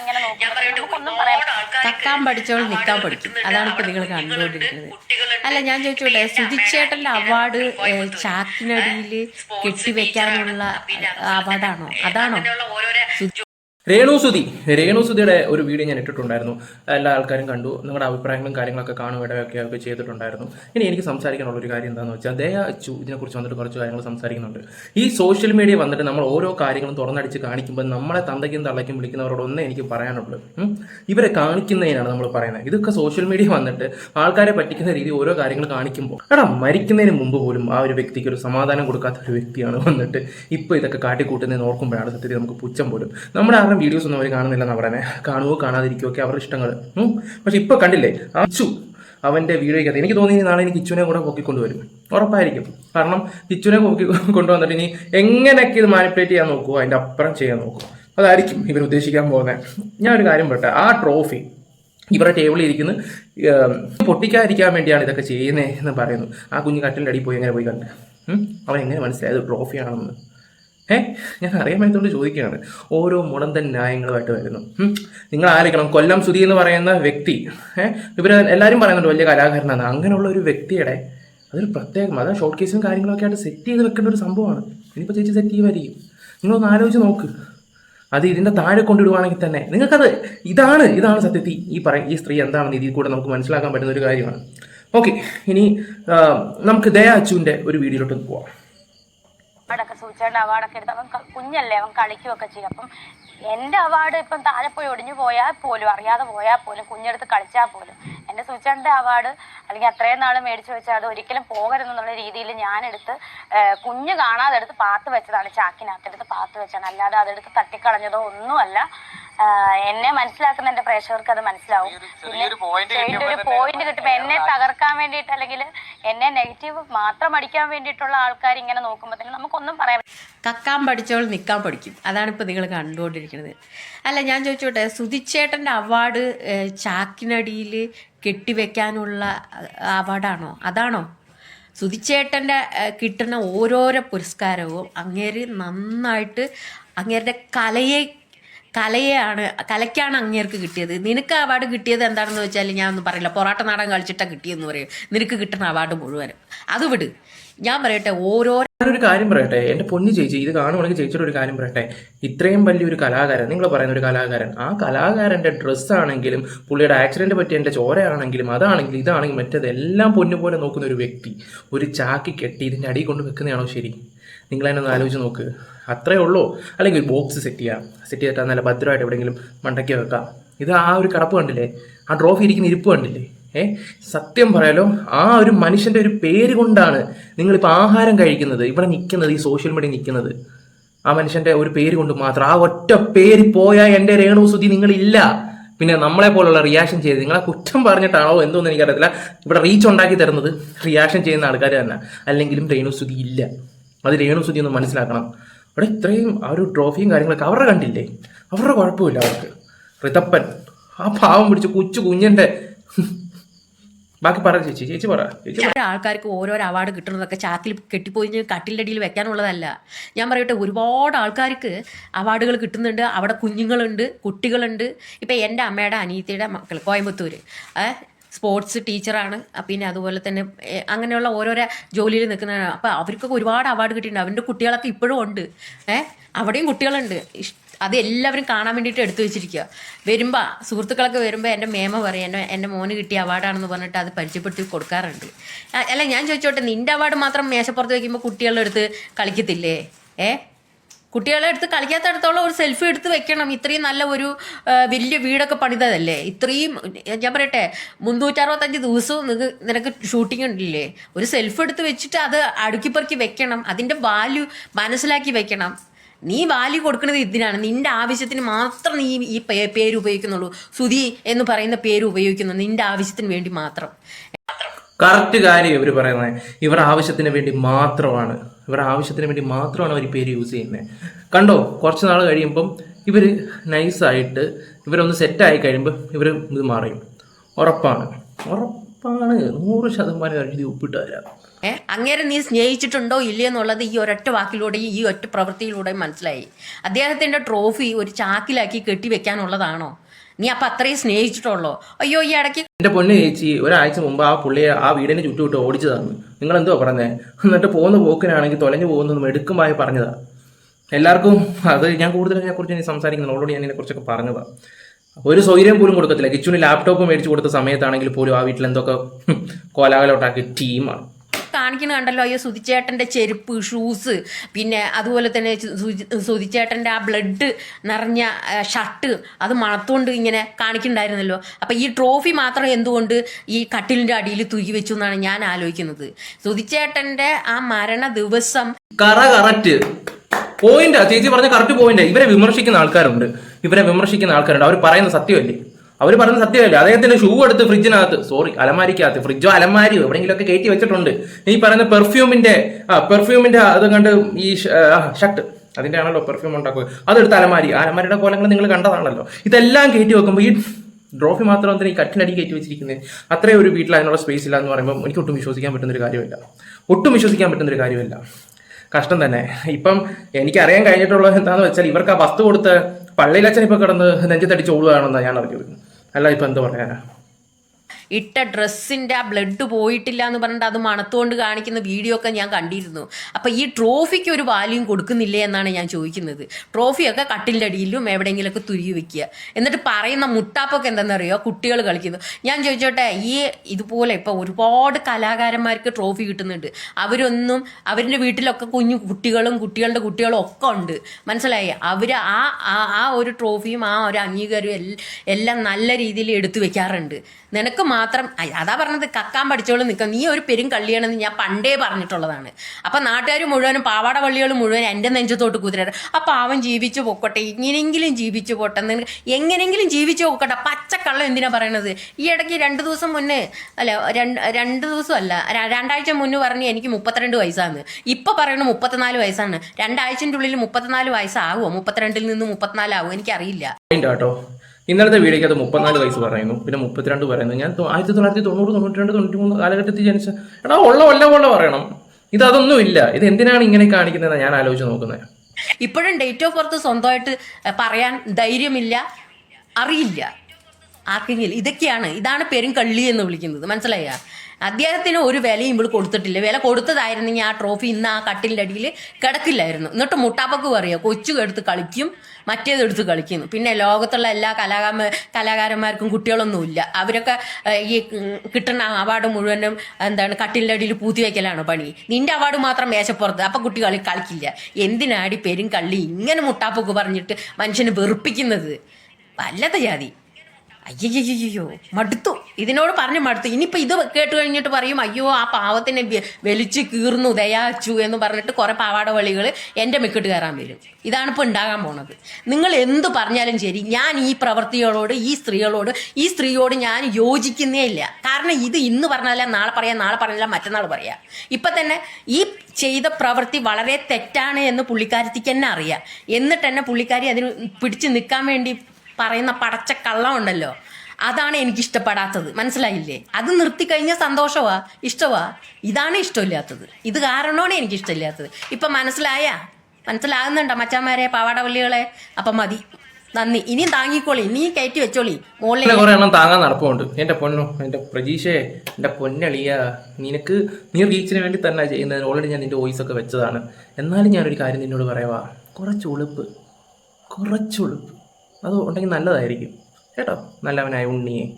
ഇങ്ങനെ കക്കാൻ പഠിച്ചവൾ നിൽക്കാൻ പഠിക്കും. അതാണ് ഇപ്പൊ നിങ്ങൾ കണ്ടുകൊണ്ടിരിക്കുന്നത്. അല്ല ഞാൻ ചോദിച്ചോട്ടെ സുജിച്ചേട്ടന്റെ അവാർഡ് ചാക്കിനടിയിൽ കെട്ടിവെക്കാനുള്ള അവാർഡാണോ? അതാണോ? രേണുസുതി. രേണുസുതിയുടെ ഒരു വീഡിയോ ഞാൻ ഇട്ടിട്ടുണ്ടായിരുന്നു. എല്ലാ ആൾക്കാരും കണ്ടു. നിങ്ങളുടെ അഭിപ്രായങ്ങളും കാര്യങ്ങളൊക്കെ കാണും ഇടയൊക്കെ ഒക്കെ ചെയ്തിട്ടുണ്ടായിരുന്നു. ഇനി എനിക്ക് സംസാരിക്കാനുള്ള ഒരു കാര്യം എന്താണെന്ന് വെച്ചാൽ ദയ അച്ചു ഇതിനെക്കുറിച്ച് വന്നിട്ട് കുറച്ച് കാര്യങ്ങൾ സംസാരിക്കുന്നുണ്ട്. ഈ സോഷ്യൽ മീഡിയ വന്നിട്ട് നമ്മൾ ഓരോ കാര്യങ്ങളും തുറന്നടിച്ച് കാണിക്കുമ്പോൾ നമ്മളെ തന്തയ്ക്കും തള്ളയ്ക്കും വിളിക്കുന്നവരോട് ഒന്നേ എനിക്ക് പറയാനുള്ളൂ. ഇവരെ കാണിക്കുന്നതിനാണ് നമ്മൾ പറയുന്നത്. ഇതൊക്കെ സോഷ്യൽ മീഡിയ വന്നിട്ട് ആൾക്കാരെ പറ്റിക്കുന്ന രീതി ഓരോ കാര്യങ്ങൾ കാണിക്കുമ്പോൾ എടാ മരിക്കുന്നതിന് മുമ്പ് പോലും ആ ഒരു വ്യക്തിക്ക് ഒരു സമാധാനം കൊടുക്കാത്ത ഒരു വ്യക്തിയാണ് വന്നിട്ട് ഇപ്പോൾ ഇതൊക്കെ കാട്ടിക്കൂട്ടുന്നതിന് ഓർക്കുമ്പോഴാണ് സത്യത്തിൽ നമുക്ക് പുച്ഛം പോലും. നമ്മുടെ ആരുടെ വീഡിയോസ് ഒന്നും അവർ കാണുന്നില്ലെന്നാണ് പറയുന്നത് കാണുവോ കാണാതിരിക്കുകയോ ഒക്കെ അവരുടെ ഇഷ്ടങ്ങൾ. പക്ഷെ ഇപ്പോൾ കണ്ടില്ലേ? അച്ചു അവന്റെ വീഡിയോയ്ക്കകത്ത് എനിക്ക് തോന്നി നാളെ എനിക്ക് ഇച്ചുവിനെ കൂടെ പൊക്കിക്കൊണ്ടുവരും ഉറപ്പായിരിക്കും. കാരണം ഇച്ചുവിനെ പൊക്കി കൊണ്ടുവന്നിട്ട് ഇനി എങ്ങനെയൊക്കെ ഇത് മാനിപ്പുലേറ്റ് ചെയ്യാൻ നോക്കുമോ അതിന്റെ അപ്പുറം ചെയ്യാൻ നോക്കും അതായിരിക്കും ഇവർ ഉദ്ദേശിക്കാൻ പോകുന്നത് ഞാൻ ഒരു കാര്യം പറയട്ടെ. ആ ട്രോഫി ഇവരുടെ ടേബിളിൽ ഇരിക്കുന്ന പൊട്ടിക്കാതിരിക്കാൻ വേണ്ടിയാണ് ഇതൊക്കെ ചെയ്യുന്നത് എന്ന് പറയുന്നു. ആ കുഞ്ഞ് കട്ടിലിന്റെ അടിയിൽ പോയി എങ്ങനെ പോയി കണ്ട്? അവൻ എങ്ങനെ മനസ്സിലായത്? ട്രോഫിയാണെന്ന് ഏ? ഞാൻ അറിയാൻ ചോദിക്കുകയാണ്. ഓരോ മുടന്തൻ ന്യായങ്ങളുമായിട്ട് വരുന്നു. നിങ്ങൾ ആലോചിക്കണം കൊല്ലം സുധി എന്ന് പറയുന്ന വ്യക്തി ഏഹ് ഇവർ എല്ലാവരും പറയുന്നുണ്ട് വലിയ കലാകാരനാണ്. അങ്ങനെയുള്ള ഒരു വ്യക്തിയുടെ അതൊരു പ്രത്യേകം അതായത് ഷോർട്ട് കേസും കാര്യങ്ങളൊക്കെ ആയിട്ട് സെറ്റ് ചെയ്ത് വെക്കേണ്ട ഒരു സംഭവമാണ്. ഇനിയിപ്പോൾ ചേച്ചി സെറ്റ് ചെയ്യുമായിരിക്കും. നിങ്ങളൊന്ന് ആലോചിച്ച് നോക്ക്. അത് ഇതിന്റെ താഴെ കൊണ്ടിടുവാണെങ്കിൽ തന്നെ നിങ്ങൾക്കത് ഇതാണ് ഇതാണ് സത്യത്തിൽ ഈ പറയും ഈ സ്ത്രീ എന്താണെന്ന് ഇതിൽ കൂടെ നമുക്ക് മനസ്സിലാക്കാൻ പറ്റുന്ന ഒരു കാര്യമാണ്. ഓക്കെ. ഇനി നമുക്ക് ദയ അച്ചുവിന്റെ ഒരു വീഡിയോയിലോട്ട് പോവാം. അവാർഡൊക്കെ സൂചിച്ചേണ്ട അവാർഡൊക്കെ എടുത്ത് അവൻ കുഞ്ഞല്ലേ അവൻ കളിക്കുകയൊക്കെ ചെയ്യും. അപ്പം എന്റെ അവാർഡ് ഇപ്പം താഴെ പോയി ഒടിഞ്ഞു പോയാൽ പോലും അറിയാതെ പോയാൽ പോലും കുഞ്ഞെടുത്ത് കളിച്ചാൽ പോലും എന്റെ സൂചിച്ചേണ്ട അവാർഡ് അല്ലെങ്കിൽ അത്രയും നാൾ മേടിച്ചു വെച്ചാൽ അത് ഒരിക്കലും പോകരുതെന്നുള്ള രീതിയിൽ ഞാനെടുത്ത് കുഞ്ഞ് കാണാതെ എടുത്ത് പാത്ത് വെച്ചതാണ് ചാക്കിനകത്തെടുത്ത് പാത്ത് വെച്ചാണ്. അല്ലാതെ അതെടുത്ത് തട്ടിക്കളഞ്ഞതോ ഒന്നുമല്ല. എന്നെ മനസ്സിലാക്കുന്ന എന്റെ പ്രേക്ഷകർക്ക് അത് മനസ്സിലാവും. പിന്നെ ഒരു പോയിന്റ് കിട്ടുമ്പോൾ എന്നെ തകർക്കാൻ വേണ്ടിയിട്ട് അല്ലെങ്കിൽ എന്നെ നെഗറ്റീവ് മാത്രം അടിക്കാൻ വേണ്ടിയിട്ടുള്ള ആൾക്കാർ ഇങ്ങനെ നോക്കുമ്പോഴത്തേനും നമുക്കൊന്നും പറയാൻ കക്കാൻ പഠിച്ചവൾ നിൽക്കാൻ പഠിക്കും. അതാണ് ഇപ്പോൾ നിങ്ങൾ കണ്ടുകൊണ്ടിരിക്കുന്നത്. അല്ല ഞാൻ ചോദിച്ചോട്ടെ സുധിച്ചേട്ടന്റെ അവാർഡ് ചാക്കിനടിയിൽ കെട്ടിവെക്കാനുള്ള അവാർഡാണോ അതാണോ? സുധിച്ചേട്ടന്റെ കിട്ടുന്ന ഓരോരോ പുരസ്കാരവും അങ്ങേര് നന്നായിട്ട് അങ്ങേരുടെ കലയെ കലയെയാണ് കലയ്ക്കാണ് അങ്ങേർക്ക് കിട്ടിയത്. നിനക്ക് അവാർഡ് കിട്ടിയത് എന്താണെന്ന് വെച്ചാൽ ഞാൻ ഒന്നും പറയില്ല. പൊറാട്ട നാടകം കളിച്ചിട്ടാണ് കിട്ടിയെന്ന് പറയും. നിനക്ക് കിട്ടുന്ന അവാർഡ് മുഴുവനും. അത് വിട്. ഞാൻ പറയട്ടെ ഓരോ ഒരു കാര്യം പറയട്ടെ. എന്റെ പൊന്നു ചേച്ചി ഇത് കാണുവാണെങ്കിൽ ചേച്ചിയുടെ ഒരു കാര്യം പറയട്ടെ. ഇത്രയും വലിയൊരു കലാകാരൻ നിങ്ങൾ പറയുന്ന ഒരു കലാകാരൻ ആ കലാകാരന്റെ ഡ്രസ്സാണെങ്കിലും പുള്ളിയുടെ ആക്സിഡന്റ് പറ്റിയ എന്റെ ചോരയാണെങ്കിലും അതാണെങ്കിലും ഇതാണെങ്കിലും മറ്റേത് എല്ലാം പൊന്നു പോലെ നോക്കുന്ന ഒരു വ്യക്തി. ഒരു ചാക്കി കെട്ടി ഇതിന്റെ അടിയിൽ കൊണ്ട് വെക്കുന്നതാണോ ശരി? നിങ്ങൾ ഒന്ന് ആലോചിച്ച് നോക്ക്. അത്രേ ഉള്ളൂ. അല്ലെങ്കിൽ ഒരു ബോക്സ് സെറ്റ് ചെയ്യാം. സെറ്റ് ചെയ്തിട്ട് നല്ല ഭദ്രമായിട്ട് എവിടെയെങ്കിലും മണ്ടയ്ക്ക് വെക്കാം. ഇത് ആ ഒരു കടപ്പ് കണ്ടില്ലേ? ആ ട്രോഫി ഇരിക്കുന്ന ഇരിപ്പ് കണ്ടില്ലേ? ഏ? സത്യം പറയാലോ ആ ഒരു മനുഷ്യന്റെ ഒരു പേര് കൊണ്ടാണ് നിങ്ങളിപ്പോൾ ആഹാരം കഴിക്കുന്നത് ഇവിടെ നിൽക്കുന്നത് ഈ സോഷ്യൽ മീഡിയ നിൽക്കുന്നത്. ആ മനുഷ്യന്റെ ഒരു പേര് കൊണ്ട് മാത്രം ആ ഒറ്റ പേര് പോയാൽ എന്റെ രേണു സുധി നിങ്ങളില്ല. പിന്നെ നമ്മളെ പോലുള്ള റിയാക്ഷൻ ചെയ്ത് നിങ്ങളെ കുറ്റം പറഞ്ഞിട്ടാണോ എന്തോന്ന് എനിക്കറിയത്തില്ല. ഇവിടെ റീച്ച് ഉണ്ടാക്കി തരുന്നത് റിയാക്ഷൻ ചെയ്യുന്ന ആൾക്കാർ തന്നെ. അല്ലെങ്കിലും രേണു സുധി ഇല്ല. അത് രേണു സുധി ഒന്ന് മനസ്സിലാക്കണം. അവിടെ ഇത്രയും ആ ഒരു ട്രോഫിയും കാര്യങ്ങളൊക്കെ അവരുടെ കണ്ടില്ലേ? അവരുടെ കുഴപ്പമില്ല അവർക്ക്. ഋതപ്പൻ ആ പാവം പിടിച്ച് കൊച്ചു കുഞ്ഞിന്റെ. ബാക്കി പറ ചേച്ചി ചേച്ചി പറ ചേച്ചി ആൾക്കാർക്ക് ഓരോരോ അവാർഡ് കിട്ടുന്നതൊക്കെ ചാക്കിൽ കെട്ടിപ്പോയി കട്ടിലിന്റെ അടിയിൽ വെക്കാനുള്ളതല്ല. ഞാൻ പറയട്ടെ ഒരുപാട് ആൾക്കാർക്ക് അവാർഡുകൾ കിട്ടുന്നുണ്ട്. അവിടെ കുഞ്ഞുങ്ങളുണ്ട് കുട്ടികളുണ്ട്. ഇപ്പം എന്റെ അമ്മയുടെ അനിയത്തിയുടെ മക്കൾ കോയമ്പത്തൂർ സ്പോർട്സ് ടീച്ചറാണ്. പിന്നെ അതുപോലെ തന്നെ അങ്ങനെയുള്ള ഓരോരോ ജോലിയിൽ നിൽക്കുന്ന അപ്പോൾ അവർക്കൊക്കെ ഒരുപാട് അവാർഡ് കിട്ടിയിട്ടുണ്ട്. അവന്റെ കുട്ടികളൊക്കെ ഇപ്പോഴും ഉണ്ട്. ഏഹ് അവിടെയും കുട്ടികളുണ്ട്. അത് എല്ലാവരും കാണാൻ വേണ്ടിയിട്ട് എടുത്തു വെച്ചിരിക്കുക വരുമ്പോൾ സുഹൃത്തുക്കളൊക്കെ വരുമ്പോൾ എന്റെ മേമ പറയും എന്റെ എന്റെ മോന് കിട്ടിയ അവാർഡാണെന്ന് പറഞ്ഞിട്ട് അത് പരിചയപ്പെടുത്തി കൊടുക്കാറുണ്ട്. അല്ല ഞാൻ ചോദിച്ചോട്ടെ നിന്റെ അവാർഡ് മാത്രം മേശപ്പുറത്ത് വയ്ക്കുമ്പോൾ കുട്ടികളുടെ അടുത്ത് കളിക്കത്തില്ലേ? ഏ കുട്ടികളെ അടുത്ത് കളിക്കാത്തടത്തോളം ഒരു സെൽഫി എടുത്ത് വെക്കണം. ഇത്രയും നല്ല ഒരു വലിയ വീടൊക്കെ പണിതതല്ലേ? ഇത്രയും ഞാൻ പറയട്ടെ മുന്നൂറ്ററുപത്തഞ്ച് ദിവസവും നിനക്ക് ഷൂട്ടിംഗ് ഉണ്ടില്ലേ? ഒരു സെൽഫ് എടുത്ത് വെച്ചിട്ട് അത് അടുക്കിപ്പറക്കി വെക്കണം. അതിന്റെ വാല്യൂ മനസ്സിലാക്കി വെക്കണം. നീ വാല്യൂ കൊടുക്കുന്നത് ഇതിനാണ്. നിന്റെ ആവശ്യത്തിന് മാത്രം നീ ഈ പേര് ഉപയോഗിക്കുന്നുള്ളൂ. സുധി എന്ന് പറയുന്ന പേര് ഉപയോഗിക്കുന്നു. നിന്റെ ആവശ്യത്തിന് വേണ്ടി മാത്രം. കറക്റ്റ് കാര്യം ഇവർ പറയുന്നത്. ഇവർ ആവശ്യത്തിന് വേണ്ടി മാത്രമാണ്. ഇവരുടെ ആവശ്യത്തിന് വേണ്ടി മാത്രമാണ് അവർ പേര് യൂസ് ചെയ്യുന്നത് കണ്ടോ കുറച്ച് നാൾ കഴിയുമ്പം ഇവർ നൈസായിട്ട് ഇവരൊന്ന് സെറ്റായി കഴിയുമ്പോൾ ഇവർ ഇത് മാറിയും. ഉറപ്പാണ്. ഉറപ്പ് ഉറപ്പാണ്. നൂറ് ശതമാനം എഴുതി ഒപ്പിട്ട് തരാം. ഏ അങ്ങേരെ നീ സ്നേഹിച്ചിട്ടുണ്ടോ ഇല്ലയെന്നുള്ളത് ഈ ഒരൊറ്റ വാക്കിലൂടെയും ഈ ഒറ്റ പ്രവൃത്തിയിലൂടെയും മനസ്സിലായി. അദ്ദേഹത്തിന്റെ ട്രോഫി ഒരു ചാക്കിലാക്കി കെട്ടിവെക്കാനുള്ളതാണോ? നീ അപ്പം അത്രയും സ്നേഹിച്ചിട്ടുള്ളോ? അയ്യോ ഈ ഇടയ്ക്ക് എന്റെ പൊന്ന് ചേച്ചി ഒരാഴ്ച മുമ്പ് ആ പുള്ളിയെ ആ വീടിന് ചുറ്റുവിട്ട് ഓടിച്ചതാണ്. നിങ്ങൾ എന്തുവാ പറഞ്ഞേ? എന്നിട്ട് പോകുന്ന പോക്കിനാണെങ്കിൽ തൊലഞ്ഞു പോകുന്നതും എടുക്കുമായി പറഞ്ഞതാ. എല്ലാവർക്കും അത് ഞാൻ കൂടുതൽ ഇതിനെക്കുറിച്ച് ഇനി സംസാരിക്കുന്നു ഓൾറെഡി ഞാൻ ഇതിനെക്കുറിച്ചൊക്കെ പറഞ്ഞതാ. ഒരു സൗകര്യം പോലും കൊടുക്കത്തില്ല. കിച്ചുവിന് ലാപ്ടോപ്പ് മേടിച്ചു കൊടുത്ത സമയത്താണെങ്കിൽ പോലും ആ വീട്ടിൽ എന്തൊക്കെ കോലാകലോട്ടാക്കി ടീമാണ് കാണിക്കുന്ന കണ്ടല്ലോ അയ്യോ സുതിച്ചേട്ടന്റെ ചെരുപ്പ് ഷൂസ് പിന്നെ അതുപോലെ തന്നെ സുതിച്ചേട്ടന്റെ ആ ബ്ലഡ് നിറഞ്ഞ ഷർട്ട് അത് മണത്തുകൊണ്ട് ഇങ്ങനെ കാണിക്കണ്ടായിരുന്നല്ലോ. അപ്പം ഈ ട്രോഫി മാത്രം എന്തുകൊണ്ട് ഈ കട്ടിലിന്റെ അടിയിൽ തൂക്കി വെച്ചു എന്നാണ് ഞാൻ ആലോചിക്കുന്നത്. സുതിച്ചേട്ടന്റെ ആ മരണ ദിവസം കറ കറക്റ്റ്. പോയിന്റാ ചേച്ചി പറഞ്ഞ കറക്റ്റ് പോയിന്റ്. ഇവരെ വിമർശിക്കുന്ന ആൾക്കാരുണ്ട്. ഇവരെ വിമർശിക്കുന്ന ആൾക്കാരുണ്ട്. അവർ പറയുന്ന സത്യമല്ലേ? അവർ പറയുന്ന സത്യമല്ല? അദ്ദേഹത്തിന്റെ ഷൂ എടുത്ത് ഫ്രിഡ്ജിനകത്ത് സോറി അലമാരിക്കകത്ത് ഫ്രിഡ്ജോ അലമാരിയോ എവിടെയെങ്കിലുമൊക്കെ കയറ്റി വെച്ചിട്ടുണ്ട്. ഈ പറയുന്ന പെർഫ്യൂമിന്റെ ആ പെർഫ്യൂമിന്റെ അത് കണ്ട് ഈ ഷർട്ട് അതിന്റെ ആണല്ലോ പെർഫ്യൂം ഉണ്ടാക്കുക. അതെടുത്ത് അലമാരി അലമാരിയുടെ കോലങ്ങൾ നിങ്ങൾ കണ്ടതാണല്ലോ. ഇതെല്ലാം കയറ്റി വെക്കുമ്പോൾ ഈ ട്രോഫി മാത്രം എന്തിനാ ഈ കട്ടിനടി കയറ്റി വെച്ചിരിക്കുന്നത് അത്രയും ഒരു വീട്ടിൽ അതിനുള്ള സ്പേസ് ഇല്ല എന്ന് പറയുമ്പോൾ എനിക്ക് ഒട്ടും വിശ്വസിക്കാൻ പറ്റുന്ന ഒരു കാര്യമില്ല. ഒട്ടും വിശ്വസിക്കാൻ പറ്റുന്ന ഒരു കാര്യമില്ല. കഷ്ടം തന്നെ. ഇപ്പം എനിക്കറിയാൻ കഴിഞ്ഞിട്ടുള്ളത് എന്താണെന്ന് വെച്ചാൽ ഇവർക്ക് ആ വസ്തു കൊടുത്ത് പള്ളിയിലച്ഛൻ ഇപ്പൊ കിടന്ന് നെഞ്ചത്തടിച്ച് ഓടുകയാണെന്നാണ് ഞാൻ അറിഞ്ഞത് അല്ല ഇപ്പം എന്താ പറയാനാ? ഇട്ട ഡ്രസ്സിന്റെ ആ ബ്ലഡ് പോയിട്ടില്ല എന്ന് പറഞ്ഞിട്ട് അത് മണത്തുകൊണ്ട് കാണിക്കുന്ന വീഡിയോ ഒക്കെ ഞാൻ കണ്ടിരുന്നു. അപ്പം ഈ ട്രോഫിക്ക് ഒരു വാല്യൂം കൊടുക്കുന്നില്ലേ എന്നാണ് ഞാൻ ചോദിക്കുന്നത്. ട്രോഫിയൊക്കെ കട്ടിന്റെ അടിയിലും എവിടെയെങ്കിലുമൊക്കെ തുരുകി വെക്കുക. എന്നിട്ട് പറയുന്ന മുട്ടാപ്പൊക്കെ എന്താണെന്നറിയോ? കുട്ടികൾ കളിക്കുന്നു. ഞാൻ ചോദിച്ചോട്ടെ ഈ ഇതുപോലെ ഇപ്പോൾ ഒരുപാട് കലാകാരന്മാർക്ക് ട്രോഫി കിട്ടുന്നുണ്ട്. അവരൊന്നും അവരുടെ വീട്ടിലൊക്കെ കുഞ്ഞു കുട്ടികളും കുട്ടികളുടെ കുട്ടികളും ഒക്കെ ഉണ്ട്. മനസ്സിലായി? അവർ ആ- ആ ഒരു ട്രോഫിയും ആ ഒരു അംഗീകാരവും എല്ലാം നല്ല രീതിയിൽ എടുത്തു വെക്കാറുണ്ട്. നിനക്ക് മാത്രം അതാ പറഞ്ഞത് കക്കാൻ പഠിച്ചോളും നിൽക്കും. നീ ഒരു പെരും കള്ളിയാണെന്ന് ഞാൻ പണ്ടേ പറഞ്ഞിട്ടുള്ളതാണ്. അപ്പം നാട്ടുകാർ മുഴുവനും പാവാട പള്ളികൾ മുഴുവൻ എന്റെ നെഞ്ചത്തോട്ട് കുതിരാറ്. ആ പാവം ജീവിച്ചു പൊക്കോട്ടെ ഇങ്ങനെങ്കിലും ജീവിച്ചു പോട്ടെ എങ്ങനെങ്കിലും ജീവിച്ചു പോക്കട്ടെ. പച്ചക്കള്ളം എന്തിനാ പറയണത്? ഈ ഇടയ്ക്ക് രണ്ട് ദിവസം മുന്നേ അല്ല രണ്ട് രണ്ട് ദിവസം അല്ല രണ്ടാഴ്ച മുന്നേ പറഞ്ഞ് എനിക്ക് മുപ്പത്തിരണ്ട് വയസ്സാണ് ഇപ്പം പറയണ മുപ്പത്തിനാല് വയസ്സാണ്. രണ്ടാഴ്ചന്റെ ഉള്ളിൽ മുപ്പത്തിനാല് വയസ്സാകുമോ മുപ്പത്തിരണ്ടിൽ നിന്ന് മുപ്പത്തിനാലാകുമോ എനിക്കറിയില്ല. ഇന്നലത്തെ വീഡിയോക്ക് അത് മുപ്പത്തിനാല് വയസ്സ് പറയുന്നു പിന്നെ മുപ്പത്തിരണ്ട് പറയുന്നു. ഞാൻ ആയിരത്തി തൊള്ളായിരത്തി തൊണ്ണൂറ് തൊണ്ണൂറ്റി രണ്ട് തൊണ്ണൂറ്റി മൂന്ന് കാലഘട്ടത്തിൽ ജനിച്ച എടാ ഉള്ള ഉള്ള പോലെ പറയണം. ഇത് അതൊന്നും ഇല്ല. ഇത് എന്തിനാണ് ഇങ്ങനെ കാണിക്കുന്നത് ഞാൻ ആലോചിച്ച് നോക്കുന്നത് ഇപ്പോഴും ഡേറ്റ് ഓഫ് ബർത്ത് സ്വന്തമായിട്ട് പറയാൻ ധൈര്യമില്ല അറിയില്ല. ആർക്കെങ്കിലും ഇതൊക്കെയാണ്. ഇതാണ് പെരും കള്ളി എന്ന് വിളിക്കുന്നത്. മനസ്സിലായ? അദ്ദേഹത്തിന് ഒരു വിലയും ഇവിടെ കൊടുത്തിട്ടില്ല. വില കൊടുത്തതായിരുന്നെങ്കിൽ ആ ട്രോഫി ഇന്ന് ആ കട്ടിലിന്റെ അടിയിൽ കിടക്കില്ലായിരുന്നു. എന്നിട്ട് മുട്ടാപ്പക്ക് പറയുക കൊച്ചു എടുത്ത് കളിക്കും മറ്റേത് എടുത്ത് കളിക്കുന്നു. പിന്നെ ലോകത്തുള്ള എല്ലാ കലാകാര കലാകാരന്മാർക്കും കുട്ടികളൊന്നുമില്ല. അവരൊക്കെ ഈ കിട്ടുന്ന അവാർഡ് മുഴുവനും എന്താണ് കട്ടിലിന്റെ അടിയിൽ പൂത്തി വയ്ക്കലാണ് പണി. നിന്റെ അവാർഡ് മാത്രം മേശപ്പുറത്ത്. അപ്പം കുട്ടി കളി കളിക്കില്ല. എന്തിനാടി പെരും കള്ളി ഇങ്ങനെ മുട്ടാപ്പൊക്കെ പറഞ്ഞിട്ട് മനുഷ്യനെ വെറുപ്പിക്കുന്നത്? വല്ലത ജാതി. അയ്യയ്യോ മടുത്തു. ഇതിനോട് പറഞ്ഞ് മടുത്തു. ഇനിയിപ്പോൾ ഇത് കേട്ട് കഴിഞ്ഞിട്ട് പറയും അയ്യോ ആ പാവത്തിനെ വലിച്ച് കീർന്നു ദയാച്ചു എന്ന് പറഞ്ഞിട്ട് കുറേ പാവാട വളികൾ എന്റെ മിക്കിട്ട് കയറാൻ വരും. ഇതാണ് ഉണ്ടാകാൻ പോണത്. നിങ്ങൾ എന്ത് പറഞ്ഞാലും ശരി ഞാൻ ഈ പ്രവൃത്തികളോട് ഈ സ്ത്രീകളോട് ഈ സ്ത്രീയോട് ഞാൻ യോജിക്കുന്നേ ഇല്ല. കാരണം ഇത് ഇന്ന് പറഞ്ഞാല നാളെ പറയാം നാളെ പറഞ്ഞാല മറ്റന്നാൾ പറയാം. ഇപ്പം തന്നെ ഈ ചെയ്ത പ്രവൃത്തി വളരെ തെറ്റാണ് എന്ന് പുള്ളിക്കാരത്തിക്ക് തന്നെ അറിയാം. എന്നിട്ട് തന്നെ പുള്ളിക്കാരി അതിന് പിടിച്ചു നിൽക്കാൻ വേണ്ടി പറയുന്ന പടച്ച കള്ളം ഉണ്ടല്ലോ അതാണ് എനിക്ക് ഇഷ്ടപ്പെടാത്തത് മനസ്സിലായില്ലേ? അത് നിർത്തിക്കഴിഞ്ഞാൽ സന്തോഷമാ ഇഷ്ടമാ ഇതാണ് ഇഷ്ടമില്ലാത്തത്. ഇത് കാരണമാണ് എനിക്ക് ഇഷ്ടമില്ലാത്തത് ഇപ്പം മനസ്സിലായ? മനസ്സിലാകുന്നുണ്ടോ മച്ചാന്മാരെ പാവാടവല്ലികളെ അപ്പം മതി. നന്ദി. ഇനിയും താങ്ങിക്കോളി. ഇനി കയറ്റി വെച്ചോളി. മോളിലെ കുറെ എണ്ണം താങ്ങാൻ നടപ്പുണ്ട്. എന്റെ പൊന്നു എന്റെ പ്രജീഷേ എന്റെ പൊന്നളിയ. നിനക്ക് നീ റീച്ചിന് വേണ്ടി തന്നെ ചെയ്യുന്നത്. ഓൾറെഡി ഞാൻ നിന്റെ വോയിസ് ഒക്കെ വെച്ചതാണ്. എന്നാലും ഞാനൊരു കാര്യം നിന്നോട് പറയാവാ കുറച്ച് ഉളുപ്പ്. കുറച്ച് ഉളുപ്പ്. അത് ഉണ്ടെങ്കിൽ നല്ലതായിരിക്കും. കേട്ടോ? നല്ലവനായ ഉണ്ണിയെ.